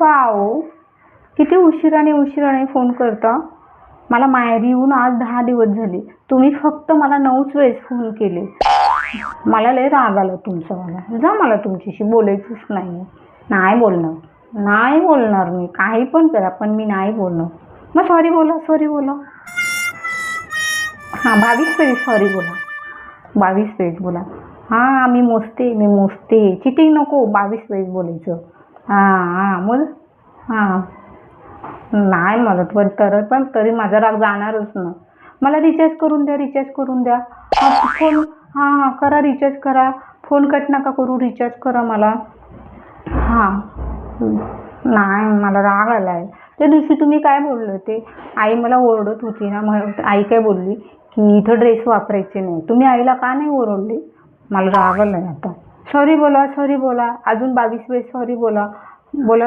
का आहो? किती उशिराने उशिराने फोन करता? मला माहेरी येऊन आज दहा दिवस झाले. तुम्ही फक्त मला नऊच वेळेस फोन केले. मला लय राग आला तुमचा मला. जा मला तुमच्याशी बोलायचंच नाही. नाही बोलणार. नाही बोलणार मी. काही पण करा पण मी नाही बोलणार. मग सॉरी बोला सॉरी बोला. हां बावीस वेळेस सॉरी बोला. बावीस वेळेस बोला. हां मी मोजते मी मोजते. चिटिंग नको बावीस वेळेस बोलायचं. हां हां हां. नाही मला पण तर पण तरी माझा राग जाणारच ना. मला रिचार्ज करून द्या रिचार्ज करून द्या. फोन हां हां करा रिचार्ज करा. फोन कट नका करू रिचार्ज करा मला. हां. नाही मला राग आला आहे त्या दिवशी तुम्ही काय बोलले होते? आई मला ओरडत होती ना मग आई काय बोलली? की इथं ड्रेस वापरायचे नाही. तुम्ही आईला का नाही ओरडले? मला राग आला आहे आता. सॉरी बोला सॉरी बोला. अजून बावीस वेळेस सॉरी बोला. बोला.